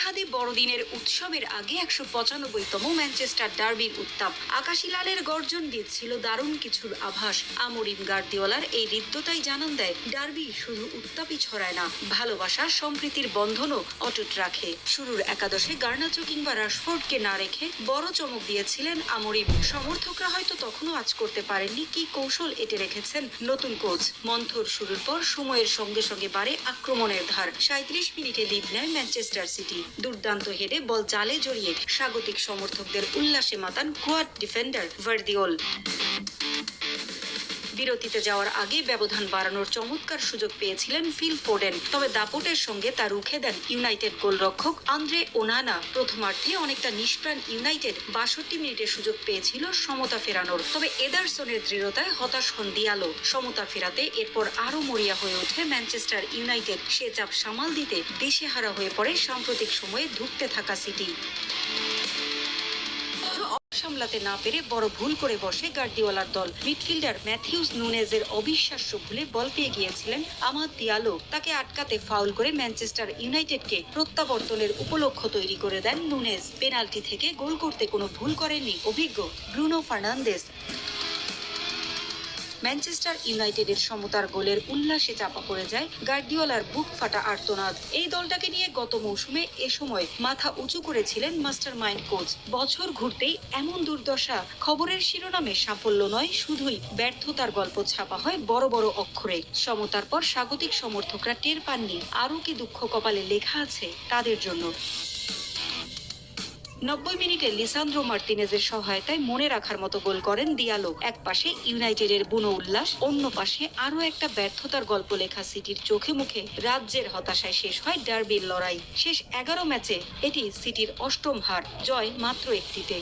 এতিহাদে বড়দিনের উৎসবের আগে একশো পঁচানব্বইতম ম্যানচেস্টার ডার্বির উত্তাপ। আকাশী লালের গর্জন দিচ্ছিল দারুণ কিছুর আভাস। আমরিম গার্দিওলার এই হৃদ্যতাই জানান দেয়, ডার্বি শুধু উত্তাপই ছড়ায় না, ভালোবাসা, সম্প্রীতির বন্ধনও অটুট রাখে। শুরুর একাদশে গার্নাচো কিংবা রাশফোর্ডকে না রেখে বড় চমক দিয়েছিলেন আমরিম সমর্থকরা হয়তো তখনও আজ করতে পারেননি কি কৌশল এটে রেখেছেন নতুন কোচ। মন্থর শুরুর পর সময়ের সঙ্গে সঙ্গে বাড়ে আক্রমণের ধার। সাঁত্রিশ মিনিটে লিড নেয় ম্যানচেস্টার সিটি। দুর্দান্ত হেরে বল জালে জড়িয়ে স্বাগতিক সমর্থকদের উল্লাসে মাতান কোয়াড ডিফেন্ডার ভার্দিওল। বিরতিতে যাওয়ার আগে ব্যবধান বাড়ানোর চমৎকার সুযোগ পেয়েছিলেন ফিল ফোডেন তবে দাপটের সঙ্গে তা রুখে দেন ইউনাইটেড গোলরক্ষক আন্দ্রে ওনানা। প্রথমার্ধে অনেকটা নিষ্প্রাণ ইউনাইটেড বাষট্টি মিনিটের সুযোগ পেয়েছিল সমতা ফেরানোর। তবে এদারসনের দৃঢ়তায় হতাশ হন দিয়ালো। সমতা ফেরাতে এরপর আরও মরিয়া হয়ে ওঠে ম্যানচেস্টার ইউনাইটেড। সে চাপ সামাল দিতে দিশেহারা হয়ে পড়ে সাম্প্রতিক সময়ে ধুঁকতে থাকা সিটি। সামলাতে না পেরে বড় ভুল করে বসে গার্দিওয়ালার দল। মিডফিল্ডার ম্যাথিউস নুনেজের অবিশ্বাস্য ভুলে বল পেয়ে গিয়েছিলেন আমার দিয়ালো। তাকে আটকাতে ফাউল করে ম্যানচেস্টার ইউনাইটেডকে প্রত্যাবর্তনের উপলক্ষ তৈরি করে দেন নুনেজ। পেনাল্টি থেকে গোল করতে কোনো ভুল করেননি অভিজ্ঞ ব্রুনো ফার্নান্দেস ম্যানচেস্টার ইউনাইটেডের সমতার গোলের উল্লাসে চাপা পড়ে যায় গার্দিওলার বুক ফাটা আর্তনাদ। এই দলটাকে নিয়ে গত মৌসুমে এ সময় মাথা উঁচু করেছিলেন মাস্টার মাইন্ড কোচ। বছর ঘুরতেই এমন দুর্দশা, খবরের শিরোনামে সাফল্য নয়, শুধুই ব্যর্থতার গল্প ছাপা হয় বড় বড় অক্ষরে। সমতার পর স্বাগতিক সমর্থকরা টের পাননি, আরও কি দুঃখ কপালে লেখা আছে তাদের জন্য। নব্বই মিনিটে লিসান্দ্রো মার্তিনেজের সহায়তায় মনে রাখার মতো গোল করেন দিয়ালো। এক পাশে ইউনাইটেডের বুনো উল্লাস, অন্য পাশে আরও একটা ব্যর্থতার গল্প লেখা সিটির চোখে মুখে। রাজ্যের হতাশায় শেষ হয় ডার্বির লড়াই। শেষ এগারো ম্যাচে এটি সিটির অষ্টম হার, জয় মাত্র একটিতে।